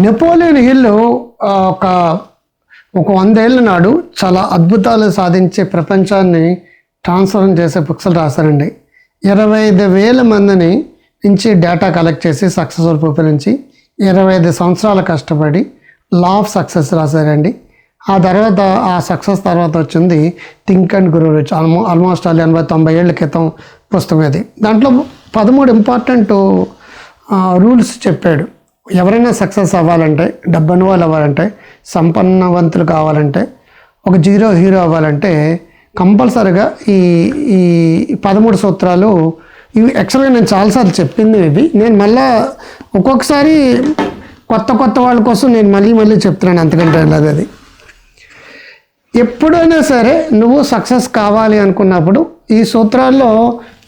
Napoleon hill ఒక ఒక వందేళ్ళ నాడు చాలా అద్భుతాలు సాధించే ప్రపంచాన్ని ట్రాన్స్ఫర్ చేసే బుక్స్లు రాశారండి. ఇరవై ఐదు వేల మందిని నుంచి డేటా కలెక్ట్ చేసి సక్సెస్ఫుల్ పీపుల్ నుంచి ఇరవై ఐదు సంవత్సరాలు కష్టపడి లా ఆఫ్ సక్సెస్ రాశారండి. ఆ తర్వాత ఆ సక్సెస్ తర్వాత వచ్చింది థింక్ అండ్ గురు రిచ్ ఆల్మో ఆల్మోస్ట్ అది ఎనభై తొంభై ఏళ్ళ క్రితం పుస్తకం ఇది దాంట్లో పదమూడు ఇంపార్టెంట్ రూల్స్ చెప్పాడు. ఎవరైనా సక్సెస్ అవ్వాలంటే డబ్బున్న వాళ్ళు అవ్వాలంటే సంపన్నవంతులు కావాలంటే ఒక జీరో హీరో అవ్వాలంటే కంపల్సరిగా ఈ ఈ పదమూడు సూత్రాలు ఇవి యాక్చువల్గా నేను చాలాసార్లు చెప్పింది ఇవి. నేను మళ్ళా ఒక్కొక్కసారి కొత్త కొత్త వాళ్ళ కోసం నేను మళ్ళీ మళ్ళీ చెప్తున్నాను అంతకంటే లేదు అది. ఎప్పుడైనా సరే నువ్వు సక్సెస్ కావాలి అనుకున్నప్పుడు ఈ సూత్రాల్లో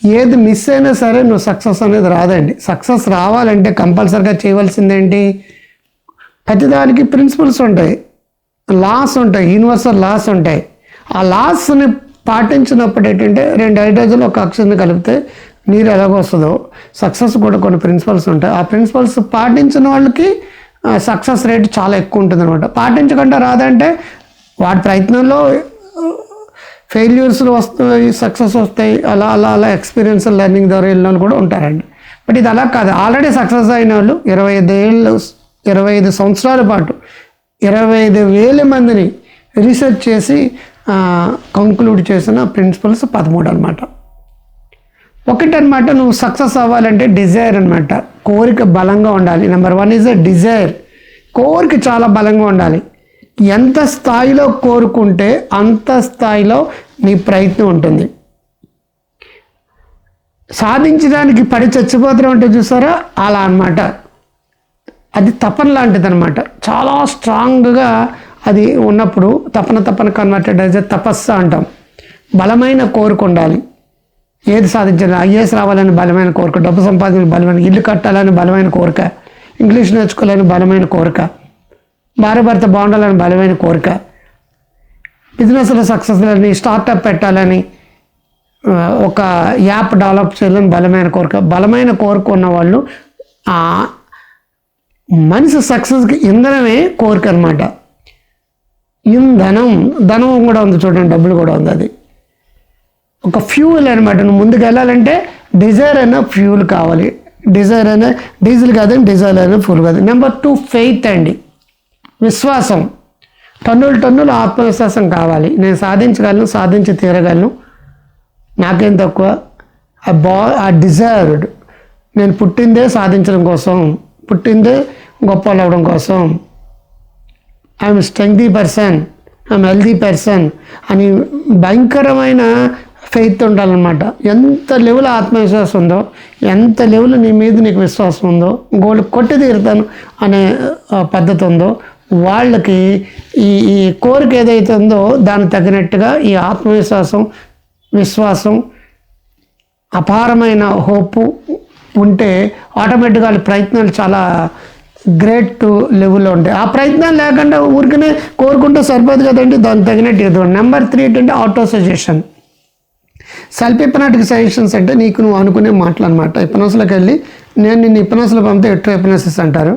ఏది మిస్ అయినా సరే నువ్వు సక్సెస్ అనేది రాదండి. సక్సెస్ రావాలంటే కంపల్సరిగా చేయవలసిందేంటి? ప్రతిదానికి ప్రిన్సిపల్స్ ఉంటాయి. లాస్ ఉంటాయి. యూనివర్సల్ లాస్ ఉంటాయి. ఆ లాస్ని పాటించినప్పుడు ఏంటంటే రెండు హైడ్రోజన్లు ఒక ఆక్సిజన్ కలిపితే నీరు ఎలాగొస్తుందో సక్సెస్ కూడా కొన్ని ప్రిన్సిపల్స్ ఉంటాయి. ఆ ప్రిన్సిపల్స్ పాటించిన వాళ్ళకి సక్సెస్ రేట్ చాలా ఎక్కువ ఉంటుంది అనమాట పాటించకుండా రాదంటే వాటి ప్రయత్నంలో ఫెయిల్యూర్స్లు వస్తాయి సక్సెస్ వస్తాయి అలా అలా అలా ఎక్స్పీరియన్స్ లెర్నింగ్ ద్వారా వెళ్ళిన వాళ్ళు కూడా ఉంటారండి. బట్ ఇది అలా కాదు. ఆల్రెడీ సక్సెస్ అయిన వాళ్ళు ఇరవై ఐదు ఏళ్ళు ఇరవై ఐదు సంవత్సరాల పాటు ఇరవై ఐదు వేల మందిని రీసెర్చ్ చేసి కంక్లూడ్ చేసిన ప్రిన్సిపల్స్ పదమూడు అనమాట ఒకటనమాట నువ్వు సక్సెస్ అవ్వాలంటే డిజైర్ అనమాట కోరిక బలంగా ఉండాలి. Number one is a desire. కోరిక చాలా బలంగా ఉండాలి. ఎంత స్థాయిలో కోరుకుంటే అంత స్థాయిలో నీ ప్రయత్నం ఉంటుంది. సాధించడానికి పడి చచ్చిపోతడం అంటే చూసారా? అలా అన్నమాట. అది తపన లాంటిది అనమాట చాలా స్ట్రాంగ్గా అది ఉన్నప్పుడు తపన తపన కన్వర్టెడ్ అయితే తపస్సు అంటాం. బలమైన కోరుకుండాలి ఏది సాధించాలి ఐఏఎస్ రావాలని బలమైన కోరిక డబ్బు సంపాదించాలని బలమైన ఇల్లు కట్టాలని బలమైన కోరిక ఇంగ్లీష్ నేర్చుకోవాలని బలమైన కోరిక. భార్య భర్త బాగుండాలని బలమైన కోరిక. బిజినెస్లో సక్సెస్లని స్టార్టప్ పెట్టాలని ఒక యాప్ డెవలప్ చేయాలని బలమైన కోరిక. బలమైన కోరిక ఉన్న వాళ్ళు ఆ మనిషి సక్సెస్కి ఇంధనమే కోరిక అనమాట ఇంధనం ధనం కూడా ఉంది చూడండి డబ్బులు కూడా ఉంది అది. ఒక ఫ్యూల్ అనమాట నువ్వు ముందుకు వెళ్ళాలంటే డిజైర్ అయినా ఫ్యూల్ కావాలి. డిజైర్ అయినా డీజిల్ కాదని డిజైర్ అయినా ఫ్యూల్ కాదు. నెంబర్ టూ ఫెయిత్ అండి. విశ్వాసం. టన్నులు టన్నులు ఆత్మవిశ్వాసం కావాలి. నేను సాధించగలను సాధించి తీరగలను. నాకేం తక్కువ? ఆ బా ఆ డిజైర్డ్. నేను పుట్టిందే సాధించడం కోసం పుట్టిందే గొప్పలు అవ్వడం కోసం. I'm strengthy person I'm healthy person అని భయంకరమైన ఫెయిత్ ఉండాలన్నమాట. ఎంత లెవెల్ ఆత్మవిశ్వాసం ఉందో ఎంత లెవెల్ నీ మీద నీకు విశ్వాసం ఉందో గోల్ కొట్టి తీరుతాను అనే పద్ధతి ఉందో వాళ్ళకి ఈ ఈ కోరిక ఏదైతే ఉందో దానికి తగినట్టుగా ఈ ఆత్మవిశ్వాసం విశ్వాసం అపారమైన హోపు ఉంటే ఆటోమేటిక్గా వాళ్ళ ప్రయత్నాలు చాలా గ్రేట్ లెవెల్లో ఉంటాయి. ఆ ప్రయత్నాలు లేకుండా ఊరికనే కోరుకుంటే సరిపోదు కదండి. దానికి తగినట్టు ఏదో నెంబర్ త్రీ ఏంటంటే auto suggestion self hypnotic suggestions అంటే నీకు నువ్వు అనుకునే మాటలు అనమాట హిప్నాస్లోకి వెళ్ళి నేను నిన్ను హిప్నాస్లో పంపితే ఎట్రో హిప్నాసిస్ అంటారు.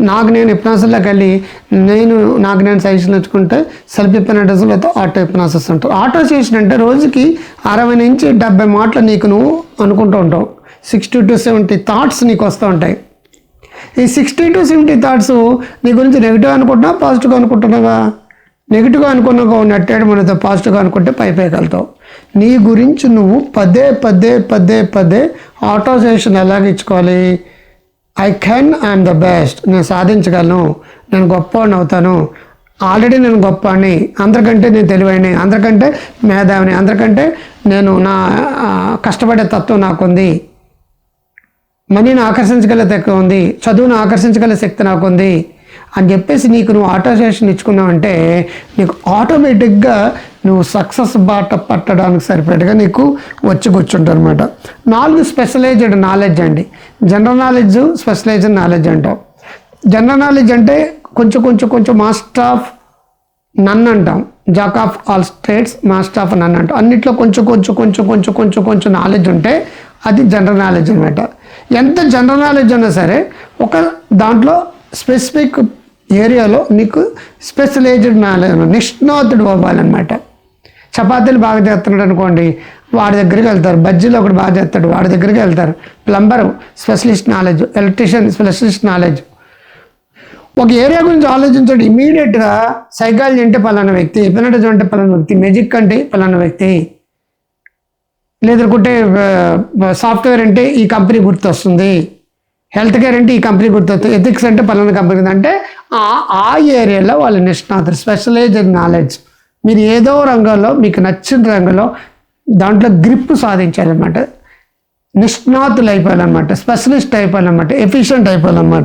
నాకు నేను హిప్నాసిస్లోకి వెళ్ళి నేను నాకు నేను సజెషన్ నచ్చుకుంటే సెల్ఫ్ హిప్నాటిజం ఆటో హిప్నాసిస్ అంటారు. ఆటో సజెషన్ అంటే రోజుకి అరవై నుంచి డెబ్బై మాటలు నీకు నువ్వు అనుకుంటూ ఉంటావు. సిక్స్టీ టు సెవెంటీ థాట్స్ నీకు వస్తూ ఉంటాయి. ఈ సిక్స్టీ టు సెవెంటీ థాట్స్ నీ గురించి నెగిటివ్ అనుకుంటున్నావా పాజిటివ్గా అనుకుంటున్నావా? నెగిటివ్గా అనుకున్నావు? నెట్టేడు మనతో పాజిటివ్గా అనుకుంటే పై పైకెళ్తావు నీ గురించి నువ్వు పదే పదే పదే పదే ఆటో సజెషన్ ఎలాగ ఇచ్చుకోవాలి. I can I'm the best నేను సాధించగలను. నేను గొప్పవాడిని అవుతాను. ఆల్రెడీ నేను గొప్ప అని అందరికంటే నేను తెలివైన అందరికంటే మేధావిని. అందరికంటే నేను నా కష్టపడే తత్వం నాకుంది. మనీని ఆకర్షించగల ఎక్కువ ఉంది. చదువును ఆకర్షించగల శక్తి నాకు ఉంది అని చెప్పేసి నీకు నువ్వు ఆటోసేషన్ ఇచ్చుకున్నావంటే నీకు ఆటోమేటిక్గా నువ్వు సక్సెస్ బాట పట్టడానికి సరిపడగా నీకు వచ్చి కూర్చుంటారు అనమాట నాలుగు స్పెషలైజ్డ్ నాలెడ్జ్ అండి. జనరల్ నాలెడ్జ్ స్పెషలైజ్డ్ నాలెడ్జ్ అంటాం. జనరల్ నాలెడ్జ్ అంటే కొంచెం కొంచెం కొంచెం మాస్టర్ ఆఫ్ నన్ అంటాం. Jack of all states master of none అంటాం. అన్నిట్లో కొంచెం కొంచెం కొంచెం కొంచెం కొంచెం కొంచెం నాలెడ్జ్ ఉంటే అది జనరల్ నాలెడ్జ్ అనమాట ఎంత జనరల్ నాలెడ్జ్ ఉన్నా సరే ఒక దాంట్లో స్పెసిఫిక్ ఏరియాలో నీకు స్పెషలైజ్డ్ నాలెడ్జ్ నిష్ణాతుడు అవ్వాలన్నమాట. చపాతీలు బాగా చేస్తున్నాడు అనుకోండి వాడి దగ్గరికి వెళ్తారు. బజ్జీలో ఒకటి బాగా చేస్తాడు. వాడి దగ్గరికి వెళ్తారు. Plumber specialist knowledge electrician specialist knowledge. ఒక ఏరియా గురించి ఆలోచించండి. ఇమీడియట్గా సైకాలజీ అంటే పలానా వ్యక్తి ఎపినటిజం అంటే పలానా వ్యక్తి మెజిక్ అంటే పలానా వ్యక్తి లేదనుకుంటే సాఫ్ట్వేర్ అంటే ఈ కంపెనీ గుర్తొస్తుంది. హెల్త్ కేర్ అంటే ఈ కంపెనీ గుర్తొస్తుంది. ఎథిక్స్ అంటే పలానా కంపెనీ అంటే ఆ ఆ ఏరియాలో వాళ్ళు నిష్ణాతులు స్పెషలైజ్డ్ నాలెడ్జ్. మీరు ఏదో రంగంలో మీకు నచ్చిన రంగంలో దాంట్లో గ్రిప్ సాధించాలన్నమాట నిష్ణాతులు అయిపోయాలన్నమాట స్పెషలిస్ట్ అయిపోయాలన్నమాట ఎఫిషియంట్ అయిపోయాలన్నమాట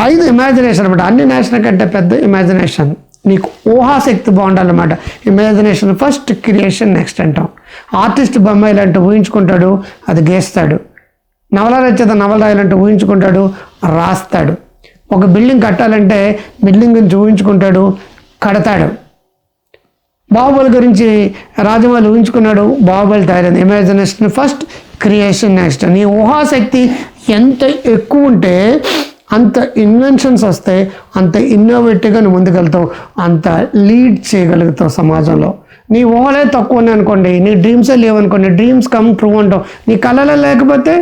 ఐదు ఇమాజినేషన్ అనమాట అన్ని నేషనల్ కంటే పెద్ద ఇమాజినేషన్. నీకు ఊహాశక్తి బాగుండాలన్నమాట. ఇమాజినేషన్ ఫస్ట్ క్రియేషన్ నెక్స్ట్ అంటాం. ఆర్టిస్ట్ బొమ్మాయిలు అంటే ఊహించుకుంటాడు అది గీస్తాడు. నవల రచయిత నవల రాయాలంటే ఊహించుకుంటాడు రాస్తాడు. ఒక బిల్డింగ్ కట్టాలంటే బిల్డింగ్ గురించి ఊహించుకుంటాడు కడతాడు. బాహుబలి గురించి రాజమౌళి ఊహించుకున్నాడు. బాహుబలి తయారైంది ఇమాజినేషన్ ఫస్ట్ క్రియేషన్ నెక్స్ట్ నీ ఊహాశక్తి ఎంత ఎక్కువ ఉంటే అంత ఇన్వెన్షన్స్ వస్తాయి అంత ఇన్నోవేటివ్గా నువ్వు ముందుకెళ్తావు అంత లీడ్ చేయగలుగుతావు సమాజంలో. నీ ఊహలే తక్కువ ఉన్నాయి అనుకోండి నీ డ్రీమ్సే లేవనుకోండి డ్రీమ్స్ కమ్ ట్రూ అంటావు. నీ కళలో లేకపోతే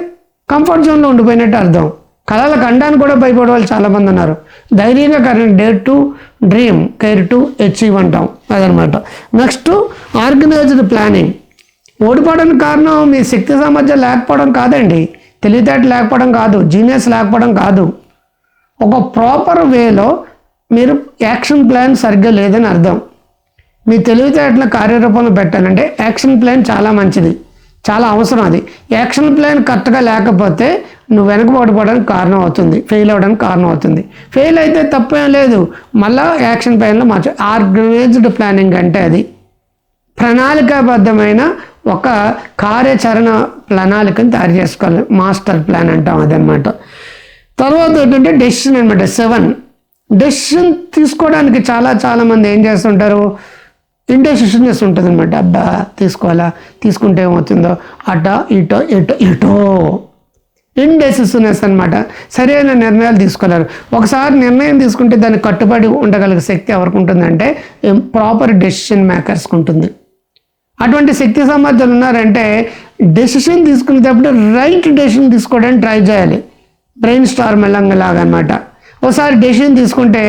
కంఫర్ట్ జోన్లో ఉండిపోయినట్టు అర్థం. కళలకు అండానికి కూడా భయపడే వాళ్ళు చాలామంది ఉన్నారు. ధైర్యంగా current dare to dream care to achieve అంటాం అదనమాట. Next organized planning. ఓడిపోవడానికి కారణం మీ శక్తి సామర్థ్యం లేకపోవడం కాదండి. తెలివితేటలు లేకపోవడం కాదు జీనియస్ లేకపోవడం కాదు. ఒక ప్రాపర్ వేలో మీరు యాక్షన్ ప్లాన్ సరిగ్గా లేదని అర్థం. మీ తెలివితేటల కార్యరూపంలో పెట్టాలంటే యాక్షన్ ప్లాన్ చాలా మంచిది. చాలా అవసరం అది. యాక్షన్ ప్లాన్ కరెక్ట్గా లేకపోతే నువ్వు వెనకబడిపోవడానికి కారణం అవుతుంది. ఫెయిల్ అవ్వడానికి కారణం అవుతుంది. ఫెయిల్ అయితే తప్పేం లేదు. మళ్ళీ యాక్షన్ ప్లాన్లో మార్చు ఆర్గనైజ్డ్ ప్లానింగ్ అంటే అది. ప్రణాళికాబద్ధమైన ఒక కార్యాచరణ ప్రణాళికను తయారు చేసుకోవాలి. మాస్టర్ ప్లాన్ అంటాం అదనమాట తర్వాత ఏంటంటే డెసిషన్ అనమాట సెవెన్ డెసిషన్ తీసుకోవడానికి చాలా చాలామంది ఏం చేస్తుంటారు? ఇండెసిషన్నెస్ ఉంటుంది అనమాట అబ్బా తీసుకోవాలా? తీసుకుంటే ఏమవుతుందో? అట ఇటో ఇటో ఇటో ఇండెసిషన్నెస్ అనమాట సరైన నిర్ణయాలు తీసుకోలేరు. ఒకసారి నిర్ణయం తీసుకుంటే దానికి కట్టుబడి ఉండగలిగే శక్తి ఎవరికి ఉంటుందంటే ప్రాపర్ డెసిషన్ మేకర్స్కి ఉంటుంది. అటువంటి శక్తి సామర్థ్యాలు ఉన్నారంటే డెసిషన్ తీసుకునేటప్పుడు రైట్ డెసిషన్ తీసుకోవడానికి ట్రై చేయాలి. బ్రెయిన్ స్టార్ మెల్లంగలాగా అనమాట ఒకసారి డెసిషన్ తీసుకుంటే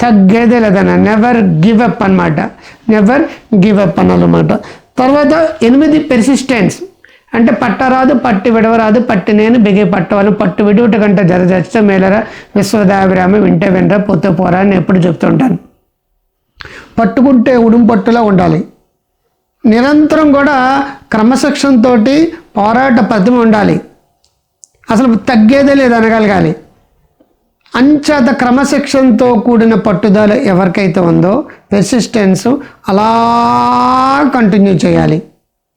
తగ్గేదే లేదన్న నెవర్ గివ్ అప్ అనమాట నెవర్ గివ్ అప్ అన్నమాట. తర్వాత ఎనిమిది పెర్సిస్టెన్స్ అంటే పట్టరాదు పట్టి విడవరాదు పట్టి నేను బిగి పట్టవాళ్ళు పట్టు విడుట కంటే జర చచ్చ మేలరా విశ్వదాభిరామ వింటే వినరా పోతే పోరా అని ఎప్పుడు చెప్తుంటాను పట్టుకుంటే ఉడుం పట్టులా ఉండాలి. నిరంతరం కూడా క్రమశిక్షణతోటి పోరాట ప్రతిమ ఉండాలి. అసలు తగ్గేదే లేదు అనగలగాలి. అంచేత క్రమశిక్షణతో కూడిన పట్టుదల ఎవరికైతే ఉందో రెసిస్టెన్స్ అలా కంటిన్యూ చేయాలి.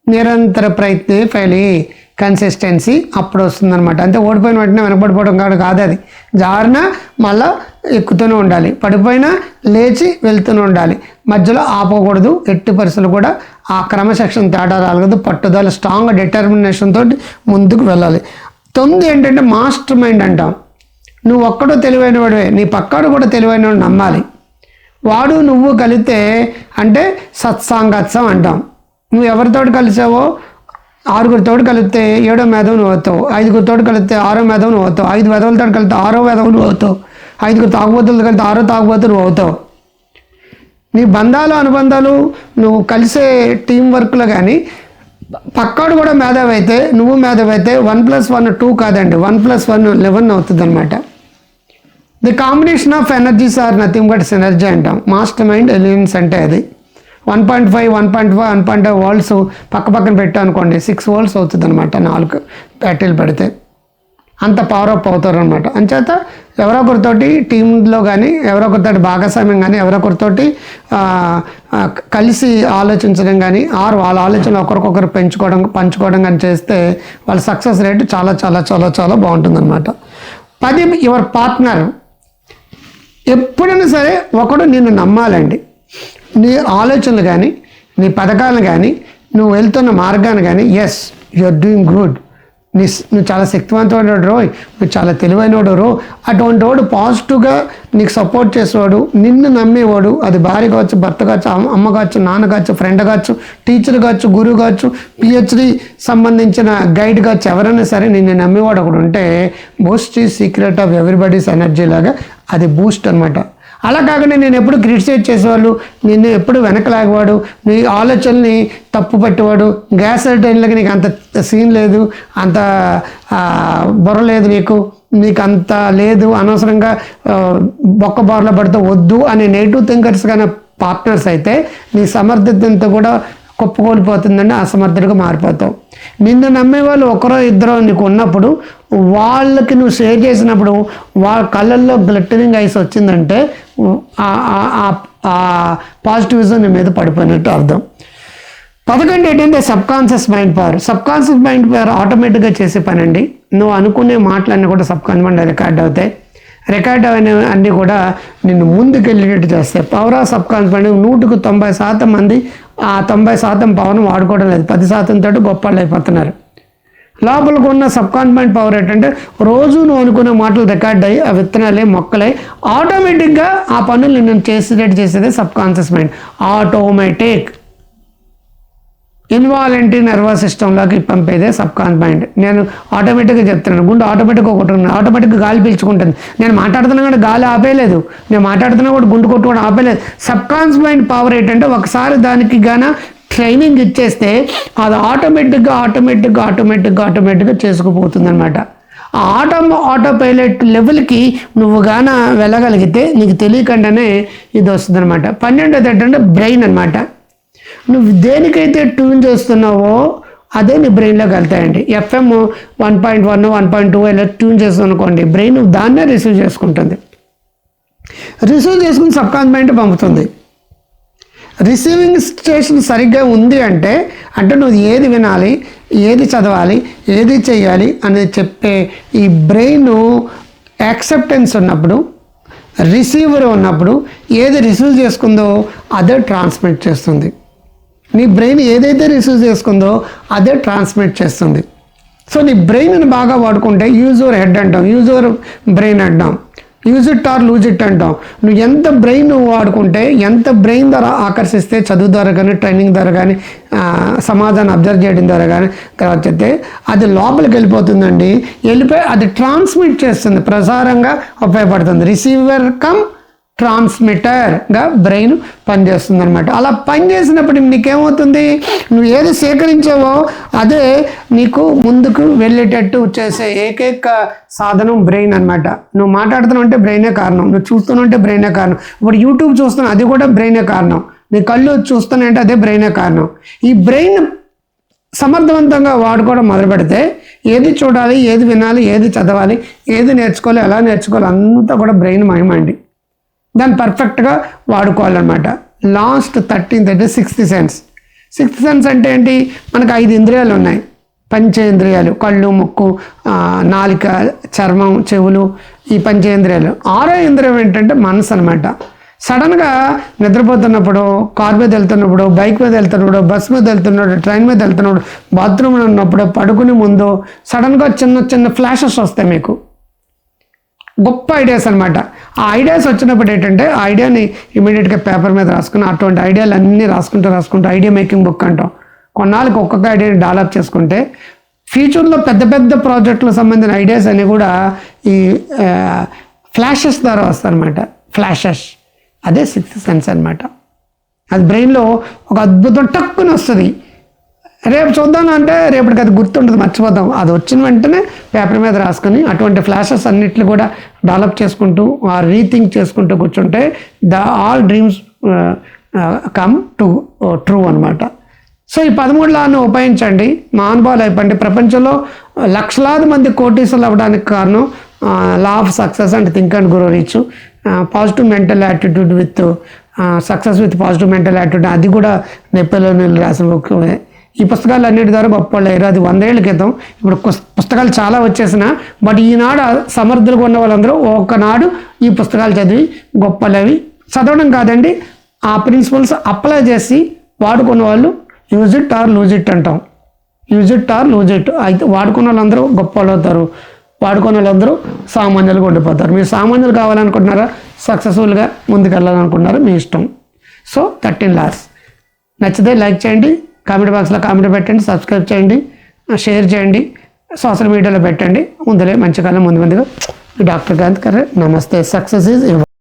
నిరంతర ప్రయత్నే ఫెయిల్ కన్సిస్టెన్సీ అప్పుడు వస్తుందన్నమాట. అంతే ఓడిపోయిన వెంటనే వెనకబడిపోవడం కాదు కాదు అది. జారిన మళ్ళా ఎక్కుతూనే ఉండాలి. పడిపోయినా లేచి వెళ్తూనే ఉండాలి. మధ్యలో ఆపకూడదు. ఎట్టి పరిస్థితులు కూడా ఆ క్రమశిక్షణ తేడా రాలదు. పట్టుదల స్ట్రాంగ్ డిటర్మినేషన్ తోటి ముందుకు వెళ్ళాలి. తొమ్మిది ఏంటంటే మాస్టర్ మైండ్ అంటాం. నువ్వు ఒక్కడో తెలివైన వాడివే నీ పక్కాడు కూడా తెలివైన వాడు నమ్మాలి. వాడు నువ్వు కలిస్తే అంటే సత్సాంగత్సం అంటాం. నువ్వు ఎవరితోటి కలిసావో? ఆరుగురితో కలిపితే ఏడో మేధం నువ్వు అవుతావు. ఐదుగురితో కలిపితే ఆరో మేధం నువ్వు అవుతావు. ఐదు మెదవులతో కలిపితే ఆరో మేధం నువ్వు అవుతావు. ఐదుగురు తాగుబోతులతో కలిపితే ఆరో తాగుబోతు నువ్వు అవుతావు. నీ బంధాలు అనుబంధాలు నువ్వు కలిసే టీం వర్క్లో కానీ పక్కాడు కూడా మేధావి అయితే నువ్వు మేధావి అయితే వన్ ప్లస్ వన్ టూ కాదండి. వన్ ప్లస్ వన్ లెవెన్ అవుతుంది అనమాట the combination of energies are nothing but energy అంటాం మాస్టర్ మైండ్ ఎలియన్స్ అంటే అది. One point five one point five one point five volts పక్క పక్కన పెట్టాం అనుకోండి సిక్స్ వోల్ట్స్ అవుతుంది అనమాట నాలుగు బ్యాటరీలు పెడితే. అంత పవర్ అప్ అవుతారు అనమాట అంచేత ఎవరొకరితోటి టీంలో కానీ ఎవరొకరితోటి భాగస్వామ్యం కానీ ఎవరో ఒకరితోటి కలిసి ఆలోచించడం కానీ ఆరు వాళ్ళ ఆలోచనలు ఒకరికొకరు పెంచుకోవడం పంచుకోవడం కానీ చేస్తే వాళ్ళ సక్సెస్ రేట్ చాలా చాలా చాలా చాలా బాగుంటుంది అనమాట పది యువర్ పార్ట్నర్ ఎప్పుడైనా సరే ఒకడు నిన్ను నమ్మాలండి. నీ ఆలోచనలు కానీ నీ పథకాలను కానీ నువ్వు వెళ్తున్న మార్గాన్ని కానీ ఎస్ ఆర్ డూయింగ్ గుడ్ నీ నువ్వు చాలా శక్తివంతమైన రోయ్ నువ్వు చాలా తెలివైనవాడు రో. అటువంటి వాడు పాజిటివ్గా నీకు సపోర్ట్ చేసేవాడు నిన్ను నమ్మేవాడు అది భార్య కావచ్చు భర్త కావచ్చు అమ్మ కావచ్చు నాన్న కావచ్చు ఫ్రెండ్ కావచ్చు టీచర్ కావచ్చు గురువు కావచ్చు పిహెచ్డి సంబంధించిన గైడ్ కావచ్చు ఎవరైనా సరే నిన్ను నమ్మేవాడు ఒకడు ఉంటే మోస్ట్ ఈ సీక్రెట్ ఆఫ్ ఎవ్రీబడీస్ ఎనర్జీ లాగా అది బూస్ట్ అనమాట అలా కాకుండా నేను ఎప్పుడు క్రిటిసైజ్ చేసేవాళ్ళు నిన్ను ఎప్పుడు వెనకలాగేవాడు నీ ఆలోచనని తప్పు పట్టేవాడు గ్యాస్ టైంలోకి నీకు అంత సీన్ లేదు అంత బుర్ర లేదు నీకు నీకు అంత లేదు అనవసరంగా బొక్క బార్లో పడితే వద్దు అనే నెగిటివ్ థింకర్స్ కానీ పార్ట్నర్స్ అయితే నీ సమర్థతంతో కూడా కుప్పకూలిపోతుందండి అసమర్థుడిగా మారిపోతావు. నిన్ను నమ్మే వాళ్ళు ఒకరో ఇద్దరో నీకు ఉన్నప్పుడు వాళ్ళకి నువ్వు షేర్ చేసినప్పుడు వాళ్ళ కళ్ళల్లో గ్లిట్టరింగ్ ఐస్ వచ్చిందంటే ఆ- పాజిటివిజం నీ మీద పడిపోయినట్టు అర్థం. పదకొండు ఏంటంటే subconscious mind power subconscious mind power ఆటోమేటిక్గా చేసే పని అండి నువ్వు అనుకునే మాటలన్నీ కూడా సబ్కాన్షియస్ మైండ్ రికార్డ్ అవుతాయి. రికార్డ్ అయిన అన్నీ కూడా నిన్ను ముందుకు వెళ్ళేటట్టు చేస్తాయి. పవర్ ఆఫ్ సబ్కాన్షియస్ మైండ్ నూటికి తొంభై శాతం మంది ఆ తొంభై శాతం పవర్ను వాడుకోవడం లేదు. పది శాతం తోటి గొప్ప అయిపోతున్నారు. లోపలికి ఉన్న సబ్ కాన్ఫిడెంట్ పవర్ ఏంటంటే రోజు నువ్వు అనుకునే మాటలు రికార్డ్ అయ్యి ఆ విత్తనాలే మొక్కలై ఆటోమేటిక్గా ఆ పనులు నేను చేసేటట్టు చేసేదే subconscious mind. Automatic. Involuntary nervous సిస్టంలోకి పంపేదే సబ్ కాన్స్ మైండ్ నేను ఆటోమేటిక్గా చెప్తున్నాను. గుండె ఆటోమేటిక్గా కొట్టుకున్నాను ఆటోమేటిక్గా గాలి పీల్చుకుంటుంది. నేను మాట్లాడుతున్నా కూడా గాలి ఆపేయలేదు. నేను మాట్లాడుతున్నా కూడా గుండు కొట్టుకోవడం ఆపేలేదు సబ్ కాన్స్ మైండ్ పవర్ ఏంటంటే ఒకసారి దానికి గాన ట్రైనింగ్ ఇచ్చేస్తే అది ఆటోమేటిక్గా ఆటోమేటిక్గా ఆటోమేటిక్గా ఆటోమేటిక్గా చేసుకుపోతుంది అనమాట ఆ ఆటో ఆటో పైలట్ లెవెల్కి నువ్వు గాన వెళ్ళగలిగితే నీకు తెలియకుండానే ఇది వస్తుంది అనమాట పన్నెండోది ఏంటంటే బ్రెయిన్ అనమాట నువ్వు దేనికైతే ట్యూన్ చేస్తున్నావో అదే నీ బ్రెయిన్లోకి వెళ్తాయండి. FM one point one one point two ఇలా ట్యూన్ చేస్తావు అనుకోండి బ్రెయిన్ దాన్నే రిసీవ్ చేసుకుంటుంది. రిసీవ్ చేసుకుని సబ్కాన్ మైండ్ పంపుతుంది. రిసీవింగ్ స్టేషన్ సరిగ్గా ఉంది అంటే అంటే నువ్వు ఏది వినాలి ఏది చదవాలి ఏది చేయాలి అనేది చెప్పే ఈ బ్రెయిన్ యాక్సెప్టెన్స్ ఉన్నప్పుడు రిసీవర్ ఉన్నప్పుడు ఏది రిసీవ్ చేసుకుందో అదే ట్రాన్స్మిట్ చేస్తుంది. నీ బ్రెయిన్ ఏదైతే రిసీవ్ చేసుకుందో అదే ట్రాన్స్మిట్ చేస్తుంది. సో నీ బ్రెయిన్ని బాగా వాడుకుంటే యూజ్ యువర్ హెడ్ అంటాం యూజ్ యువర్ బ్రెయిన్ అంటాం use it or lose it అంటాం. నువ్వు ఎంత బ్రెయిన్ వాడుకుంటే ఎంత బ్రెయిన్ ద్వారా ఆకర్షిస్తే చదువు ద్వారా కానీ ట్రైనింగ్ ద్వారా కానీ సమాధానం సమాజాన్ని అబ్జర్వ్ చేయడం ద్వారా కానీ చెప్తే అది లోపలికి వెళ్ళిపోతుందండి. వెళ్ళిపోయి అది ట్రాన్స్మిట్ చేస్తుంది ప్రసారంగా ఉపయోగపడుతుంది. రిసీవర్ కమ్ ట్రాన్స్మిటర్గా బ్రెయిన్ పనిచేస్తుంది అనమాట అలా పనిచేసినప్పుడు నీకేమవుతుంది? నువ్వు ఏది సేకరించావో అదే నీకు ముందుకు వెళ్ళేటట్టు చేసే ఏకైక సాధనం బ్రెయిన్ అనమాట నువ్వు మాట్లాడుతున్నావు అంటే బ్రెయినే కారణం. నువ్వు చూస్తున్నావు అంటే బ్రెయినే కారణం. ఇప్పుడు యూట్యూబ్ చూస్తున్నావు అది కూడా బ్రెయినే కారణం. నీ కళ్ళు చూస్తున్నాయంటే అదే బ్రెయినే కారణం. ఈ బ్రెయిన్ సమర్థవంతంగా వాడుకోవడం మొదలు పెడితే ఏది చూడాలి ఏది వినాలి ఏది చదవాలి ఏది నేర్చుకోవాలి ఎలా నేర్చుకోవాలి అంతా కూడా బ్రెయిన్ మహిమండి దాన్ని పర్ఫెక్ట్గా వాడుకోవాలన్నమాట. లాస్ట్ థర్టీన్త్ అంటే సిక్స్త్ సెన్స్ సిక్స్త్ సెన్స్ అంటే ఏంటి? మనకు ఐదు ఇంద్రియాలు ఉన్నాయి. పంచేంద్రియాలు కళ్ళు ముక్కు నాలిక చర్మం చెవులు ఈ పంచేంద్రియాలు. ఆరో ఇంద్రియం ఏంటంటే మనసు అనమాట సడన్గా నిద్రపోతున్నప్పుడు కార్ మీద వెళ్తున్నప్పుడు బైక్ మీద వెళ్తున్నప్పుడు బస్ మీద వెళ్తున్నాడు ట్రైన్ మీద వెళ్తున్నాడు బాత్రూమ్లో ఉన్నప్పుడు పడుకునే ముందు సడన్గా చిన్న చిన్న ఫ్లాషెస్ వస్తాయి మీకు. గొప్ప ఐడియాస్ అనమాట ఆ ఐడియాస్ వచ్చినప్పుడు ఏంటంటే ఆ ఐడియాని ఇమీడియట్గా పేపర్ మీద రాసుకుని అటువంటి ఐడియాలు అన్నీ రాసుకుంటూ రాసుకుంటూ ఐడియా మేకింగ్ బుక్ అంటాం. కొన్నాళ్ళకి ఒక్కొక్క ఐడియాని డెవలప్ చేసుకుంటే ఫ్యూచర్లో పెద్ద పెద్ద ప్రాజెక్టులకు సంబంధించిన ఐడియాస్ అన్నీ కూడా ఈ ఫ్లాషెస్ ద్వారా వస్తాయన్నమాట ఫ్లాషెస్ అదే సిక్స్త్ సెన్స్ అనమాట అది బ్రెయిన్లో ఒక అద్భుతం టక్కుని వస్తుంది. రేపు చూద్దాం అంటే రేపటికి అది గుర్తుంటుంది మర్చిపోతాం అది వచ్చిన వెంటనే పేపర్ మీద రాసుకొని అటువంటి ఫ్లాషెస్ అన్నిటిని కూడా డెవలప్ చేసుకుంటూ ఆ రీథింక్ చేసుకుంటూ కూర్చుంటే the all dreams come to true అనమాట సో ఈ పదమూడు లాను ఉపయోగించండి. మహానుభావులు అయిపోండి. ప్రపంచంలో లక్షలాది మంది కోటీసులు అవ్వడానికి కారణం law of success and think and grow rich. Positive mental attitude with success with positive mental attitude. అది కూడా నెప్పలోని రాసిన బుక్ ఈ పుస్తకాలు అన్నిటి ద్వారా గొప్ప వాళ్ళు అయ్యారు. అది వందేళ్ళ క్రితం. ఇప్పుడు పుస్తకాలు చాలా వచ్చేసిన బట్ ఈనాడు సమర్థులుగా ఉన్న వాళ్ళందరూ ఒకనాడు ఈ పుస్తకాలు చదివి గొప్పలవి చదవడం కాదండి ఆ ప్రిన్సిపల్స్ అప్లై చేసి వాడుకున్న వాళ్ళు use it or lose it అంటాం. Use it or lose it అయితే వాడుకున్న వాళ్ళందరూ గొప్ప వాళ్ళు అవుతారు. వాడుకున్న వాళ్ళందరూ సామాన్యులుగా ఉండిపోతారు. మీరు సామాన్యులు కావాలనుకుంటున్నారా? సక్సెస్ఫుల్గా ముందుకెళ్ళాలనుకుంటున్నారా? మీ ఇష్టం. సో థర్టీన్ లాస్ నచ్చితే లైక్ చేయండి. కామెంట్ బాక్స్లో కామెంట్ పెట్టండి సబ్స్క్రైబ్ చేయండి షేర్ చేయండి సోషల్ మీడియాలో పెట్టండి. ముందులే మంచి కాలం ముందు ముందుగా డాక్టర్ కాంత్ గారు నమస్తే సక్సెస్ ఈజ్